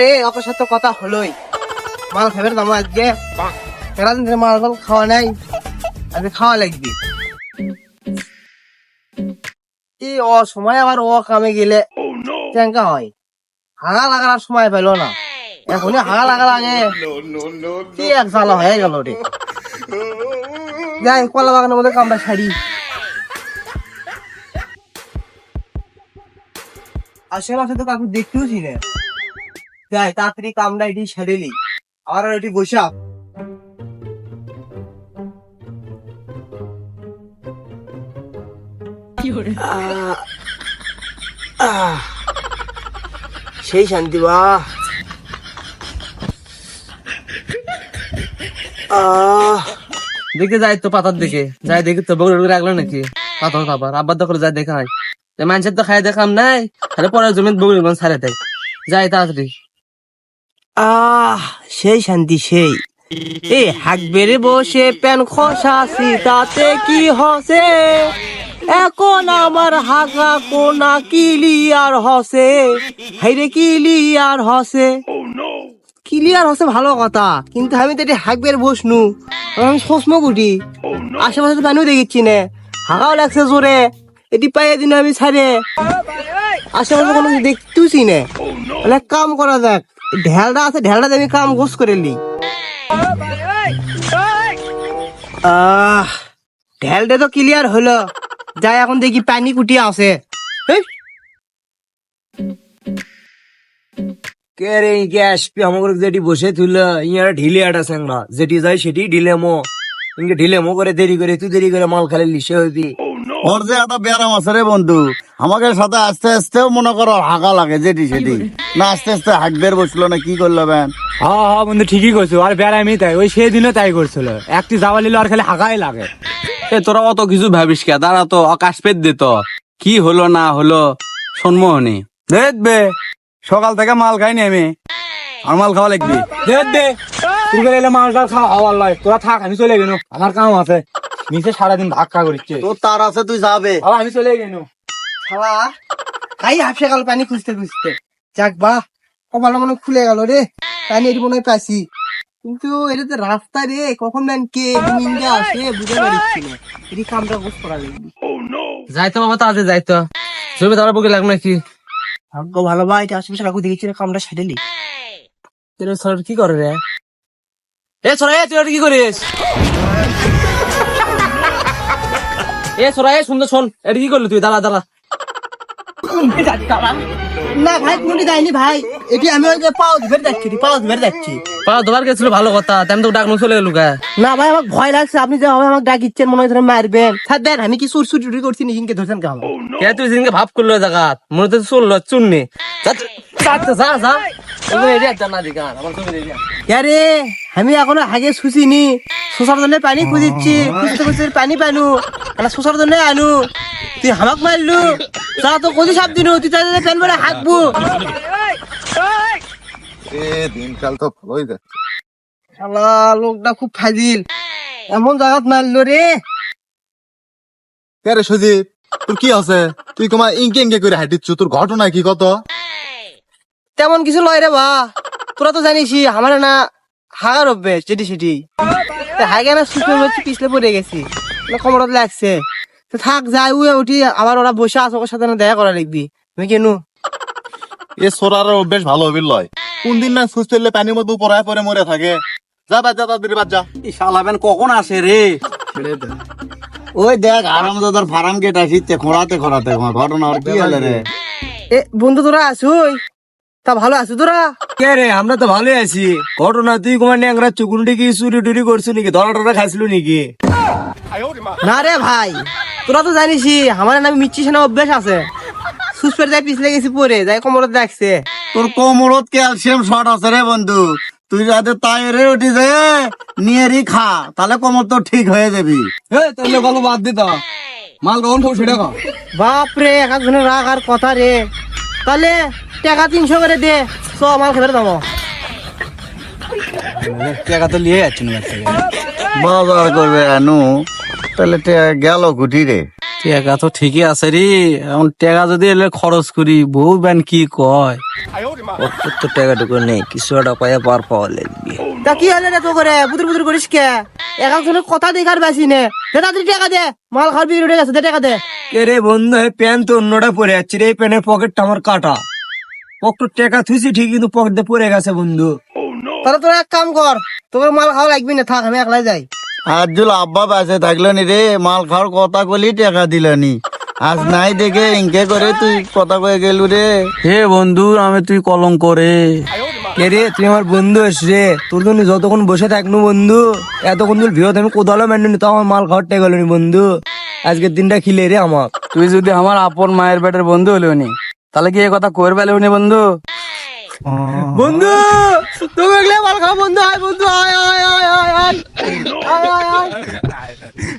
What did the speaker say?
রে ওর সাথে কথা হলোই। মাল খাবার দাম আজকে। সারাদিন ধরে মাল খাওয়া নাই। আজকে খাওয়া লাগবে। এই ও সময় আবার ও কামে গেলে কেঙ্কা হয়? হাগা লাগার সময় পেল না। এখনই হাগা লাগা লাগে কি এক জ্বালা হয়ে গেল রে। যাই, কলা বাগানের মধ্যে কামটা ছাড়ি আশেপাশে তো কাকু দেখতেও ছিল যাই তাড়াতাড়ি কামটা এটি সেরেলি আর এটি বসা সেই শান্তি বা। দেখে যাই তো পাতার দিকে। যাই দেখি তো বগুড়ে বগুড়ে রাখল নাকি? পাথর খাবার। আব্বার দখলে যাই দেখা হয়। মানুষের তো খাই দেখাম নাই। তাহলে পরের জমি বগুড়ে ছাড়ে দেয়। যাই তাড়াতাড়ি। আহ, সেই শান্তি সেই। এ হাক বেড়ে বসে প্যান খসাছি তাতে কি হসে? এখন আমার হাগা কোনা কিলিয়ার হসে। হাইরে কিলিয়ার হসে। ক্লিয়ার হচ্ছে ভালো কথা, কিন্তু আমি তো এটি হাঁকবের বসনু। আমি সসমো গুটি। আশেপাশে তো পানিও দেখিচ্ছি না। হাঁকাও লাগছে জোরে। এটি পাইয়ে দিন আমি ছাড়ে। আশেপাশে কোনো কিছু দেখতেছি না। কাম করা যাক। ঢেলটা আছে দিয়ে আমি কাম গোস করে লি আহ ঢেলটা তো ক্লিয়ার হলো। যাই, এখন দেখি পানি কুটি আছে। কে রে কে আসবি যেটি বসে তুল ইয়ার ঢিলে আটা স্যাংরা। যেটি যায় সেটি ঢিলে মো। ইনকে ঢিলে মো করে দেরি করে তুই দেরি করে মাল খালি লিসে হইবি। ওর যে একটা ব্যারাম আছে রে বন্ধু আমাকে সাথে আস্তে আস্তেও মনে করো হাঁকা লাগে যেটি সেটি। না আস্তে আস্তে হাঁকবের বসল না কি করল বেন হ্যাঁ হ্যাঁ বন্ধু ঠিকই করছ আর বেড়ামি তাই ওই সেদিনও তাই করছিল। একটি যাওয়া নিল আর খালি হাগাই লাগে। এ তোরা অত কিছু ভাবিস কে? দাঁড়া তো আকাশ পেট দে তো। কি হলো না হলো সন্মোহনী দেখবে সকাল থেকে মাল খাইনি আমি। আর মাল খাওয়া লাগবে। দেখ দে তুই গেলে মালটা খাওয়া হওয়ার লয় তোরা থাক আমি চলে গেল আমার কাম আছে। নিচে সারাদিন ধাক্কা করিচ্ছে। তোর তার আছে তুই যাবে। বাবা আমি চলে গেল শালা খাই হাফসে গেল পানি খুঁজতে খুঁজতে। যাক বাহ কপাল মনে খুলে গেল রে। পানি এটি মনে পাইছি। কিন্তু এটা তো রাস্তা রে কখন ম্যান কে মিনজা আসে বুঝতে পারছি না। এটি কামটা বুঝ করা লাগবে যাই তো বাবা তাড়াতাড়ি যাই তো। জমি তারা বুকে লাগবে নাকি? ভাগ্য ভালো ভাই এটা আশেপাশে কাকু দেখেছি রে, কামটা সেরেলি তোর সর কি করে রে? এ সরা এ তুই কি করিস? এ সরা এ সুন্দর শোন এটা কি করলি তুই? দাঁড়া দাঁড়া। না ভাই কোনটি ভাই? এটি আমি ওই যে পাও ধরে যাচ্ছি পাও ধরে যাচ্ছি পা ধোবার গেছিল ভালো কথা। তেমন তো ডাকনো চলে গেল না ভাই আমার ভয় লাগছে আপনি যে হবে আমাকে ডাকিচ্ছেন মনে হয় মারবেন। স্যার দেন আমি কি সুর সুর চুরি করছি নিজেকে ধরছেন কেমন? কে তুই সেদিনকে ভাব করল মনে তো চলল চুননি। আরে আমি এখনও আগে শুছিনি শোষার জন্য পানি খুঁজিচ্ছি। খুঁজতে খুঁজতে পানি পানু। জন্য আনু। তুই হামাক মারলু। তা তো কদি সাপ দিনু। তুই তাহলে প্যান বেড়ে হাঁকবো। এ দিনকাল তো ভালোই যাচ্ছে। শালা লোকটা খুব ফাজিল। এমন জায়গাত মারলো রে। কে রে তোর কি আছে? তুই কমা ইঙ্কে ইঙ্কে করে হাঁটিচ্ছ। তোর ঘটনা কি কত? তেমন কিছু লয় রে বা। তোরা তো জানিসই আমার না হাগার অভ্যেস যেটি সেটি। হাগে না হচ্ছে পিছলে পড়ে গেছি। কমরত লাগছে। তো থাক যাই উয়ে উঠি আবার ওরা বসে আছে ওর সাথে না দেখা করা লিখবি তুমি কেনু এ সোরার অভ্যেস ভালো হবিল লয়। কোন দিন না সুস্থ হলে পানির মধ্যে পড়ায় পরে মরে থাকে। যা বাদ যা তাড়াতাড়ি বাদ যা। শালাবেন কখন আসে রে? ওই দেখ আরাম দাদার ফার্ম গেট আসিতে খোঁড়াতে খোঁড়াতে। ঘটনা আর কি হলে রে? এ বন্ধু তোরা আসুই তা ভালো আছো তোরা? কে রে আমরা তো ভালোই আছি। ঘটনা তুই কুমার ন্যাংরা চুকুনটি কি চুরি টুরি করছ নাকি? ধরা টরা খাইছিল নাকি? না রে ভাই তোরা তো জানিসই আমার নামে মিচ্ছি সেনা অভ্যেস আছে। সুস্থের যাই পিছলে গেছি পরে যাই কমরত দেখছে। তোর কোমরত ক্যালসিয়াম শর্ট আছে রে বন্ধু। তুই যাতে তাইরে উঠি যে নিয়েরি খা তাহলে কোমর তো ঠিক হয়ে যাবি। তাহলে গল্প বাদ দিত মাল কখন খাব সেটা কর বাপরে এক একজনের রাগ আর কথা রে। তাহলে টাকা তিনশো করে দে চ মাল খেতে দাম টাকা তো লিয়ে যাচ্ছি না বাজার করবে আনু তাহলে গেল কুটি রে টাকা তো ঠিকই আছে রে এখন টাকা যদি এলে খরচ করি বউ ব্যান কি কয় কত টাকাটুকু নেই কিছু একটা পাইয়া পার পাওয়া লাগবে তা কি হলে রে তো করে বুদুর বুদুর করিস কে এখন কথা দেখার বেশি নে দে তাড়াতাড়ি টাকা দে মাল বিয়ে উঠে গেছে দে টাকা দে কে রে বন্ধু এই প্যান্ট তো অন্যটা পরে যাচ্ছে রে এই প্যান্টের পকেটটা আমার কাটা পকেট টাকা থুইছি ঠিক কিন্তু পকেট পড়ে গেছে বন্ধু তাহলে তোরা এক কাম কর তোকে মাল খাওয়া লাগবি না থাক আমি একলাই যাই। আজ জুল আব্বা বেঁচে থাকল নি রে মাল খাওয়ার কথা কলি টাকা দিলানি আজ নাই দেখে ইনকে করে তুই কথা কয়ে গেলু রে। হে বন্ধু আমি তুই কলম করে কে রে তুই আমার বন্ধু এস রে। তোর জন্য যতক্ষণ বসে থাকনু বন্ধু এতক্ষণ তোর ভিড় আমি কোদালো মেন্ডনি তো আমার মাল খাওয়ারটা গেল নি বন্ধু। আজকের দিনটা খিলে রে আমার। তুই যদি আমার আপন মায়ের বেটার বন্ধু হলেও নি তাহলে কি এই কথা করবে নি বন্ধু? বন্ধু তুমি এগুলো মাল খাও বন্ধু আয় বন্ধু আয় আয় আয় আয় আয় আয় আয় আয়.